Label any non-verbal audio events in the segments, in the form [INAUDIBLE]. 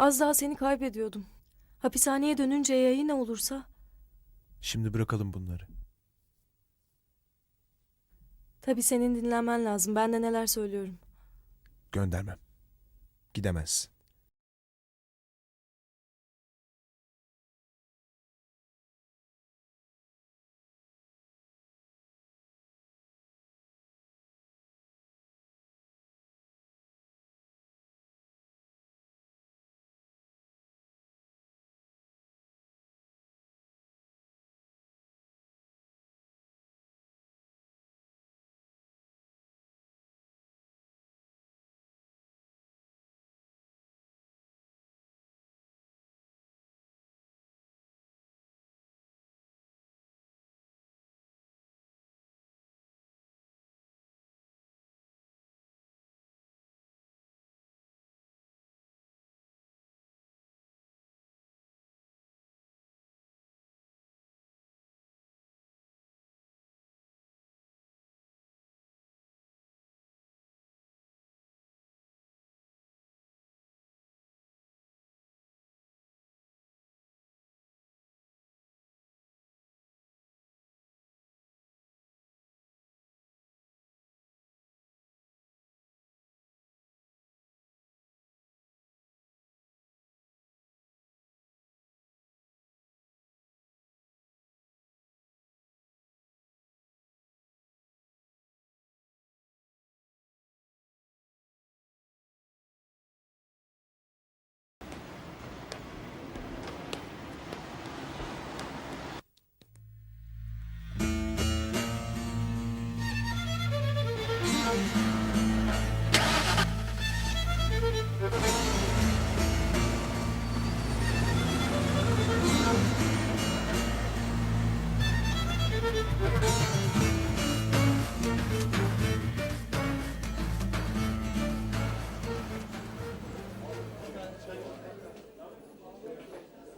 Az daha seni kaybediyordum. Hapishaneye dönünce ya yine olursa? Şimdi bırakalım bunları. Tabii senin dinlenmen lazım. Ben de neler söylüyorum. Göndermem. Gidemezsin.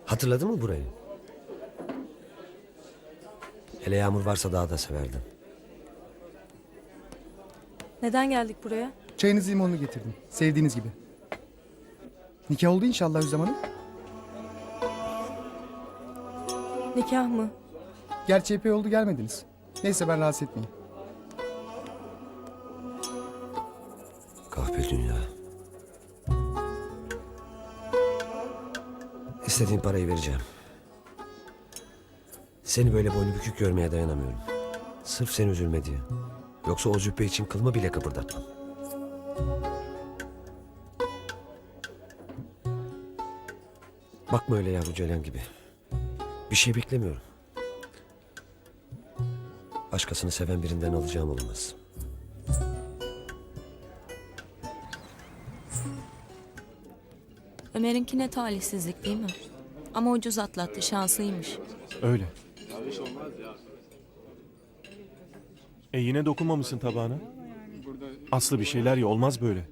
Hatırladın mı burayı? Hele yağmur varsa daha da severdin. Neden geldik buraya? Çayınızı limonlu getirdim. Sevdiğiniz gibi. Nikah oldu inşallah Özlem Hanım. Nikah mı? Gerçi epey oldu gelmediniz. Neyse ben rahatsız etmeyeyim. Kahpe dünya. İstediğin parayı vereceğim. Seni böyle boynu bükük görmeye dayanamıyorum. Sırf sen üzülme diye. Yoksa o züppe için kılma bile kıpırdatmam. Bakma öyle yavru ceylan gibi. Bir şey beklemiyorum. Başkasını seven birinden alacağım olmaz. Ömer'inki ne talihsizlik değil mi? Ama ucuz atlattı, şanslıymış. Öyle. E yine dokunmamışsın tabağına. Aslı bir şeyler ya olmaz böyle.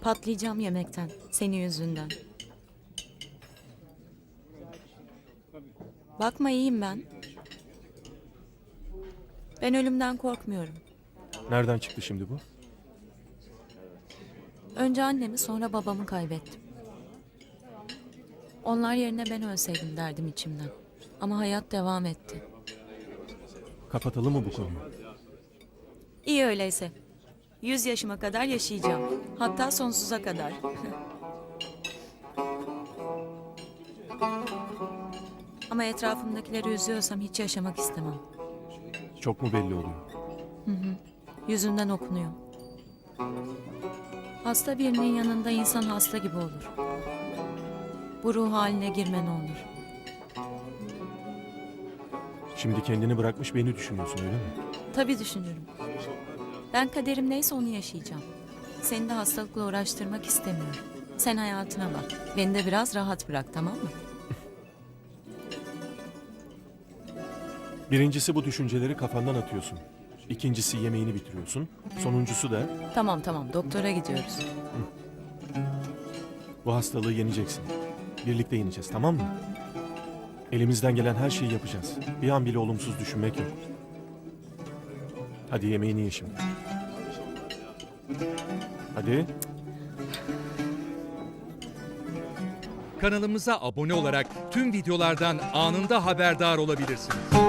Patlayacağım yemekten, senin yüzünden. Bakma iyiyim ben. Ben ölümden korkmuyorum. Nereden çıktı şimdi bu? Önce annemi sonra babamı kaybettim. Onlar yerine ben ölseydim derdim içimden. Ama hayat devam etti. Kapatalım mı bu konuyu? İyi öyleyse. Yüz yaşıma kadar yaşayacağım. Hatta sonsuza kadar. [LAUGHS] Ama etrafımdakileri üzüyorsam hiç yaşamak istemem. Çok mu belli oluyor? Yüzünden okunuyor. Hasta birinin yanında insan hasta gibi olur. Bu ruh haline girme ne olur. Şimdi kendini bırakmış beni düşünüyorsun öyle mi? Tabii düşünürüm. Ben kaderim neyse onu yaşayacağım. Seni de hastalıkla uğraştırmak istemiyorum. Sen hayatına bak. Beni de biraz rahat bırak tamam mı? Birincisi bu düşünceleri kafandan atıyorsun. İkincisi yemeğini bitiriyorsun. Sonuncusu da Tamam tamam doktora gidiyoruz. bu hastalığı yeneceksin. Birlikte yeneceğiz tamam mı? Elimizden gelen her şeyi yapacağız. Bir an bile olumsuz düşünmek yok. Hadi yemeğini ye şimdi. Hadi. Kanalımıza abone olarak tüm videolardan anında haberdar olabilirsiniz.